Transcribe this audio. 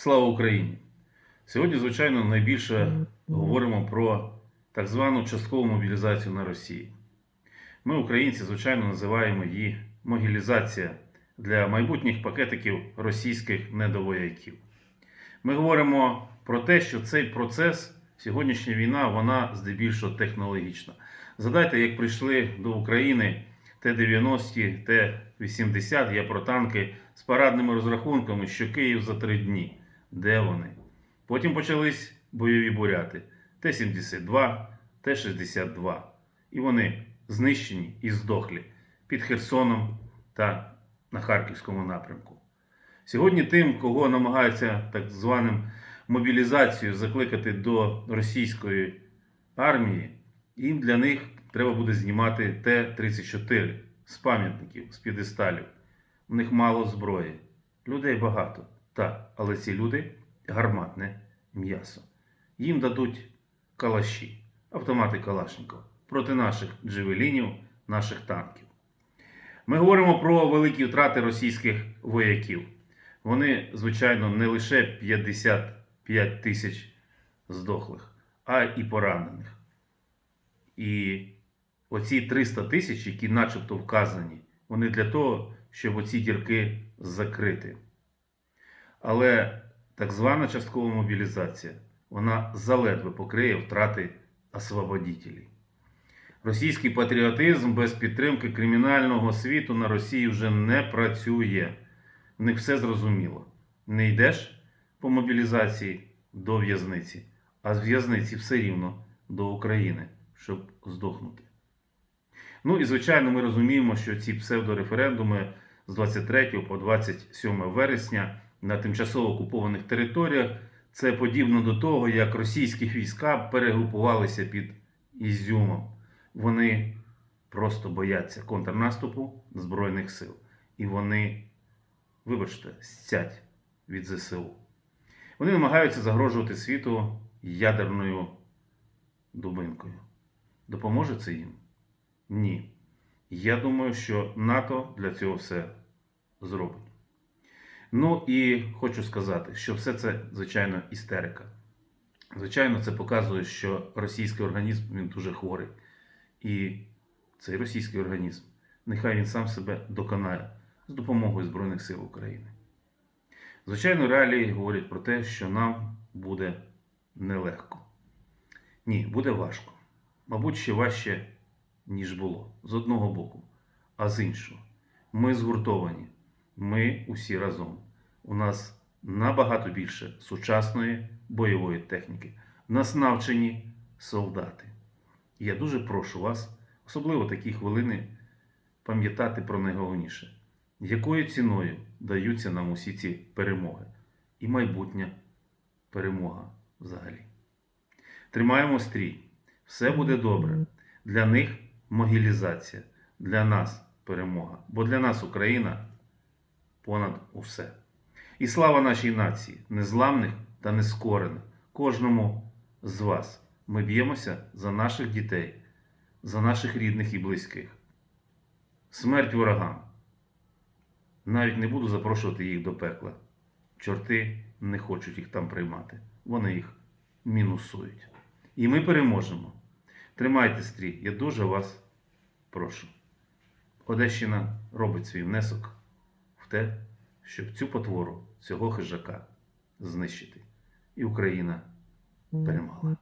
Слава Україні! Сьогодні, звичайно, найбільше говоримо про так звану часткову мобілізацію на Росії. Ми, українці, звичайно, називаємо її могілізація для майбутніх пакетиків російських недовояків. Ми говоримо про те, що цей процес, сьогоднішня війна, вона здебільшого технологічна. Згадайте, як прийшли до України Т-90, Т-80, я про танки з парадними розрахунками, що Київ за три дні. Де вони? Потім почались бойові буряти Т-72, Т-62. І вони знищені і здохлі під Херсоном та на Харківському напрямку. Сьогодні тим, кого намагаються так званим мобілізацією закликати до російської армії, їм для них треба буде знімати Т-34 з пам'ятників, з підесталів. У них мало зброї. Людей багато. Так, але ці люди гарматне м'ясо. Їм дадуть калаші, автомати Калашникова проти наших джевелінів, наших танків. Ми говоримо про великі втрати російських вояків. Вони, звичайно, не лише 55 тисяч здохлих, а і поранених. І оці 300 тисяч, які начебто вказані, вони для того, щоб оці дірки закрити. Але так звана часткова мобілізація, вона заледве покриє втрати освободітелів. Російський патріотизм без підтримки кримінального світу на Росії вже не працює. В них все зрозуміло. Не йдеш по мобілізації до в'язниці, а з в'язниці все рівно до України, щоб здохнути. Ну і звичайно, ми розуміємо, що ці псевдореферендуми з 23 по 27 вересня на тимчасово окупованих територіях це подібно до того, як російські війська перегрупувалися під Ізюмом. Вони просто бояться контрнаступу Збройних сил. І вони, вибачте, стять від ЗСУ. Вони намагаються загрожувати світу ядерною дубинкою. Допоможе це їм? Ні. Я думаю, що НАТО для цього все зробить. Ну і хочу сказати, що все це, звичайно, істерика. Звичайно, це показує, що російський організм він дуже хворий. І цей російський організм, нехай він сам себе доконає з допомогою Збройних сил України. Звичайно, реалії говорять про те, що нам буде нелегко. Ні, буде важко. Мабуть, ще важче, ніж було. З одного боку, а з іншого. Ми згуртовані. Ми усі разом. У нас набагато більше сучасної бойової техніки. В нас навчені солдати. Я дуже прошу вас, особливо такі хвилини, пам'ятати про найголовніше, якою ціною даються нам усі ці перемоги і майбутня перемога взагалі. Тримаємо стрій. Все буде добре. Для них могілізація, для нас перемога. Бо для нас Україна понад усе. І слава нашій нації, незламних та нескорених, кожному з вас. Ми б'ємося за наших дітей, за наших рідних і близьких. Смерть ворогам. Навіть не буду запрошувати їх до пекла. Чорти не хочуть їх там приймати. Вони їх мінусують. І ми переможемо. Тримайте стрій. Я дуже вас прошу. Одещина робить свій внесок те, щоб цю потвору, цього хижака знищити. І Україна перемогла.